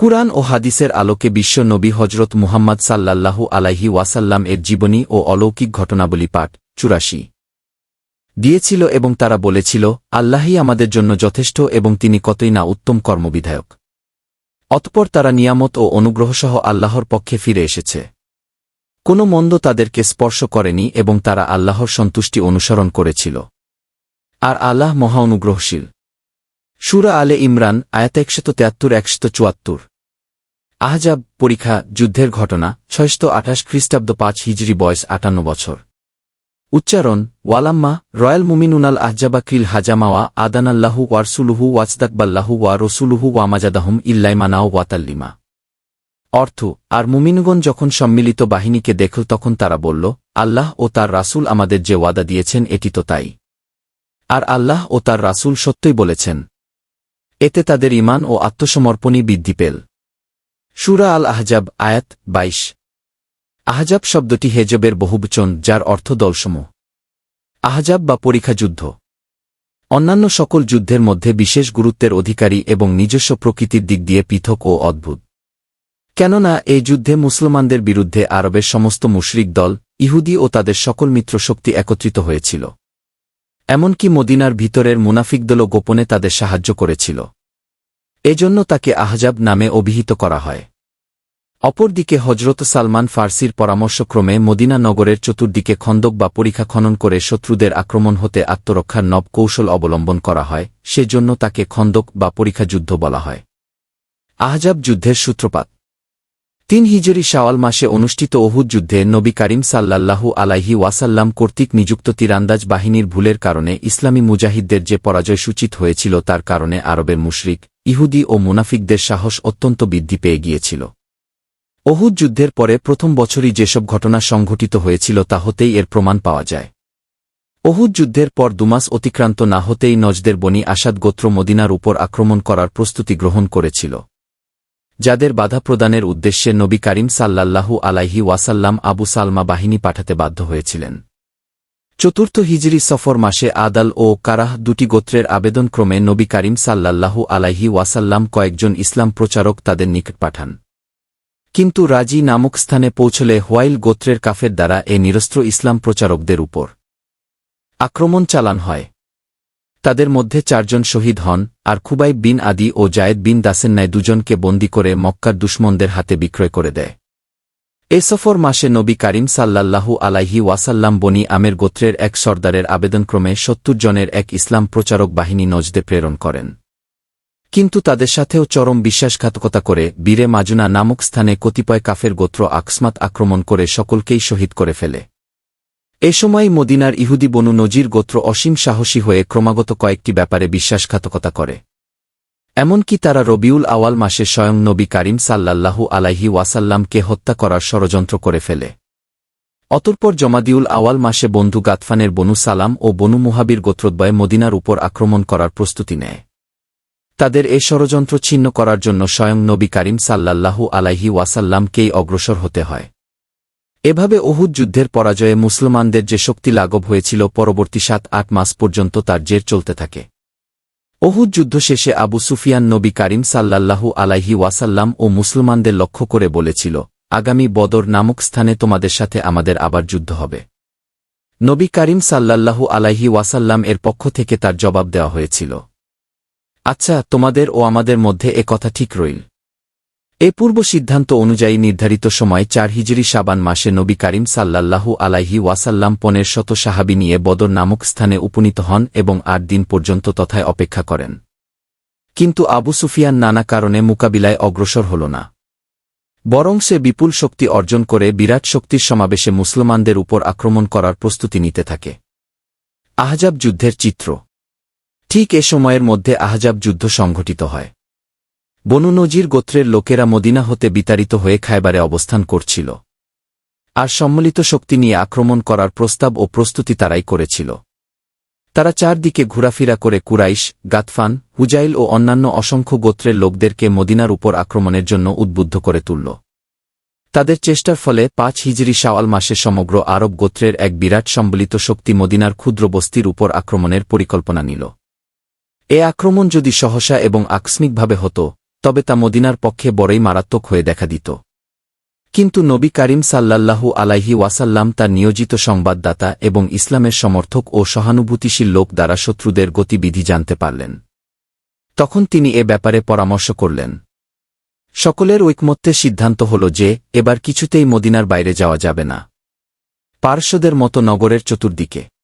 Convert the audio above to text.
কুরআন ও হাদিসের আলোকে বিশ্ব নবী হজরত মুহাম্মদ সাল্লাল্লাহু আলাইহি ওয়াসাল্লাম এর জীবনী ও অলৌকিক ঘটনাবলী পাঠ চুরাশি। দিয়েছিল এবং তারা বলেছিল, আল্লাহই আমাদের জন্য যথেষ্ট এবং তিনি কতই না উত্তম কর্মবিধায়ক। অতপর তারা নিয়ামত ও অনুগ্রহসহ আল্লাহর পক্ষে ফিরে এসেছে। কোনো মন্দ তাদেরকে স্পর্শ করেনি এবং তারা আল্লাহর সন্তুষ্টি অনুসরণ করেছিল। আর আল্লাহ মহা অনুগ্রহশীল। সুরা আলে ইমরান, আয়াত একশত তেয়াত্তর, একশত চুয়াত্তর। আহজাব পরীক্ষা যুদ্ধের ঘটনা, ছয়শত আঠাশ খ্রিস্টাব্দ পাঁচ হিজরি বয়স আটান্ন বছর। উচ্চারণ, ওয়ালাম্মা রয়্যাল মুমিনুনাল আহজাবা ক্রিল হাজামাওয়া আদানাল্লাহু ওয়ারসুলুহু ওয়াজদাকবাল্লাহু ওয়া রসুলুহু ওয়ামাজাদাহম ইল্লাইমানাও ওয়াতাল্লিমা অর্থ, আর মুমিনগণ যখন সম্মিলিত বাহিনীকে দেখল তখন তারা বলল, আল্লাহ ও তার রাসূল আমাদের যে ওয়াদা দিয়েছেন এটি তো তাই। আর আল্লাহ ও তার রাসূল সত্যই বলেছেন। এতে তাদের ইমান ও আত্মসমর্পণই বৃদ্ধি পেল। সুরা আল আহজাব আয়াত বাইশ। আহজাব শব্দটি হেজবের বহুবচন, যার অর্থ দলসমূহ। আহজাব বা পরীক্ষা যুদ্ধ। অন্যান্য সকল যুদ্ধের মধ্যে বিশেষ গুরুত্বের অধিকারী এবং নিজস্ব প্রকৃতির দিক দিয়ে পৃথক ও অদ্ভুত। কেননা, এই যুদ্ধে মুসলমানদের বিরুদ্ধে আরবের সমস্ত মুশরিক দল, ইহুদি ও তাদের সকল মিত্রশক্তি একত্রিত হয়েছিল। এমনকি মদিনার ভিতরের মুনাফিকদলও গোপনে তাদের সাহায্য করেছিল। এজন্য তাকে আহজাব নামে অভিহিত করা হয়। অপরদিকে হজরত সালমান ফার্সির পরামর্শক্রমে মদিনা নগরের চতুর্দিকে খন্দক বা পরীক্ষা খনন করে শত্রুদের আক্রমণ হতে আত্মরক্ষার নব কৌশল অবলম্বন করা হয়, সেজন্য তাকে খন্দক বা পরীক্ষা যুদ্ধ বলা হয়। আহজাব যুদ্ধের সূত্রপাত। তিন হিজরি শাওয়াল মাসে অনুষ্ঠিত অহুদ যুদ্ধে নবী করিম সাল্লাল্লাহু আলাইহি ওয়াসাল্লাম কর্তৃক নিযুক্ত তীরান্দাজ বাহিনীর ভুলের কারণে ইসলামী মুজাহিদদের যে পরাজয় সূচিত হয়েছিল তার কারণে আরবের মুশরিক, ইহুদি ও মুনাফিকদের সাহস অত্যন্ত বৃদ্ধি পেয়ে গিয়েছিল। অহুদ যুদ্ধের পরে প্রথম বছরই যেসব ঘটনা সংঘটিত হয়েছিল তা হতেই এর প্রমাণ পাওয়া যায়। অহুদ যুদ্ধের পর দুমাস অতিক্রান্ত না হতেই নজদের বনি আসাদ গোত্র মদিনার উপর আক্রমণ করার প্রস্তুতি গ্রহণ করেছিল। যাদের বাধা প্রদানের উদ্দেশ্যে নবী করিম সাল্লাল্লাহু আলাইহি ওয়াসাল্লাম আবু সালমা বাহিনী পাঠাতে বাধ্য হয়েছিলেন। চতুর্থ হিজরি সফর মাসে আদাল ও কারাহ দুটি গোত্রের আবেদনক্রমে নবী করিম সাল্লাল্লাহু আলাইহি ওয়াসাল্লাম কয়েকজন ইসলাম প্রচারক তাদের নিকট পাঠান। কিন্তু রাজি নামক স্থানে পৌঁছলে হোয়াইল গোত্রের কাফের দ্বারা এ নিরস্ত্র ইসলাম প্রচারকদের উপর আক্রমণ চালান হয়। তাদের মধ্যে চারজন শহীদ হন, আর খুবাইব বিন আদি ও জায়েদ বিন দাসেন্নায় দুজনকে বন্দি করে মক্কার দুশ্মনদের হাতে বিক্রয় করে দেয়। এ সফর মাসে নবী করিম সাল্লাল্লাহু আলাইহি ওয়াসাল্লাম বনি আমের গোত্রের এক সর্দারের আবেদনক্রমে সত্তর জনের এক ইসলাম প্রচারক বাহিনী নজদে প্রেরণ করেন। কিন্তু তাদের সাথেও চরম বিশ্বাসঘাতকতা করে বীরে মাজুনা নামক স্থানে কতিপয় কাফের গোত্র আকস্মাত আক্রমণ করে সকলকেই শহীদ করে ফেলে। এ সময় মদিনার ইহুদি বনু নজির গোত্র অসীম সাহসী হয়ে ক্রমাগত কয়েকটি ব্যাপারে বিশ্বাসঘাতকতা করে। এমনকি তারা রবিউল আওয়াল মাসে স্বয়ং নবী করিম সাল্লাল্লাহু আলাইহি ওয়াসাল্লামকে হত্যা করার ষড়যন্ত্র করে ফেলে। অতঃপর জমাদিউল আওয়াল মাসে বন্ধু গাতফানের বনু সালাম ও বনু মুহাবির গোত্রদ্বয় মদিনার উপর আক্রমণ করার প্রস্তুতি নেয়। তাদের এ ষড়যন্ত্র ছিন্ন করার জন্য স্বয়ং নবী করিম সাল্লাল্লাহু আলাইহি ওয়াসাল্লামকেই অগ্রসর হতে হয়। এভাবে অহুদ যুদ্ধের পরাজয়ে মুসলমানদের যে শক্তি লাঘব হয়েছিল পরবর্তী সাত, আট মাস পর্যন্ত তার জের চলতে থাকে। অহুদ যুদ্ধ শেষে আবু সুফিয়ান নবী করিম সাল্লাল্লাহু আলাইহি ওয়াসাল্লাম ও মুসলমানদের লক্ষ্য করে বলেছিল, আগামী বদর নামক স্থানে তোমাদের সাথে আমাদের আবার যুদ্ধ হবে। নবী করিম সাল্লাল্লাহু আলাইহি ওয়াসাল্লাম এর পক্ষ থেকে তার জবাব দেওয়া হয়েছিল আচ্ছা তোমাদের ও আমাদের মধ্যে এ কথা ঠিক রইল। এ পূর্ব সিদ্ধান্ত অনুযায়ী নির্ধারিত সময় চার হিজরি সাবান মাসে নবী করিম সাল্লাল্লাহু আলাইহি ওয়াসাল্লাম পনেরো শত সাহাবি নিয়ে বদর নামক স্থানে উপনীত হন এবং আট দিন পর্যন্ত তথায় অপেক্ষা করেন। কিন্তু আবু সুফিয়ান নানা কারণে মোকাবিলায় অগ্রসর হল না। বরং সে বিপুল শক্তি অর্জন করে বিরাট শক্তির সমাবেশে মুসলমানদের উপর আক্রমণ করার প্রস্তুতি নিতে থাকে। আহজাব যুদ্ধের চিত্র ঠিক এ সময়ের মধ্যে আহজাব যুদ্ধ সংঘটিত হয়। বনু নজির গোত্রের লোকেরা মদিনা হতে বিতাড়িত হয়ে খায়বারে অবস্থান করছিল। আর সম্মিলিত শক্তি নিয়ে আক্রমণ করার প্রস্তাব ও প্রস্তুতি তারাই করেছিল। তারা চারদিকে ঘোরাফেরা করে কুরাইশ, গাতফান, হুজাইল ও অন্যান্য অসংখ্য গোত্রের লোকদেরকে মদিনার উপর আক্রমণের জন্য উদ্বুদ্ধ করে তুলল। তাদের চেষ্টার ফলে পাঁচ হিজরি শাওয়াল মাসে সমগ্র আরব গোত্রের এক বিরাট সম্বলিত শক্তি মদিনার ক্ষুদ্র বস্তির উপর আক্রমণের পরিকল্পনা নিল। এ আক্রমণ যদি সহসা এবং আকস্মিকভাবে হতো, তবে তা মদিনার পক্ষে বড়ই মারাত্মক হয়ে দেখা দিত। কিন্তু নবী করিম সাল্লাল্লাহু আলাইহি ওয়াসাল্লাম তার নিয়োজিত সংবাদদাতা এবং ইসলামের সমর্থক ও সহানুভূতিশীল লোক দ্বারা শত্রুদের গতিবিধি জানতে পারলেন। তখন তিনি এ ব্যাপারে পরামর্শ করলেন। সকলের ঐকমত্যের সিদ্ধান্ত হল যে, এবার কিছুতেই মদিনার বাইরে যাওয়া যাবে না। পার্শ্বদের মতো নগরের চতুর্দিকে।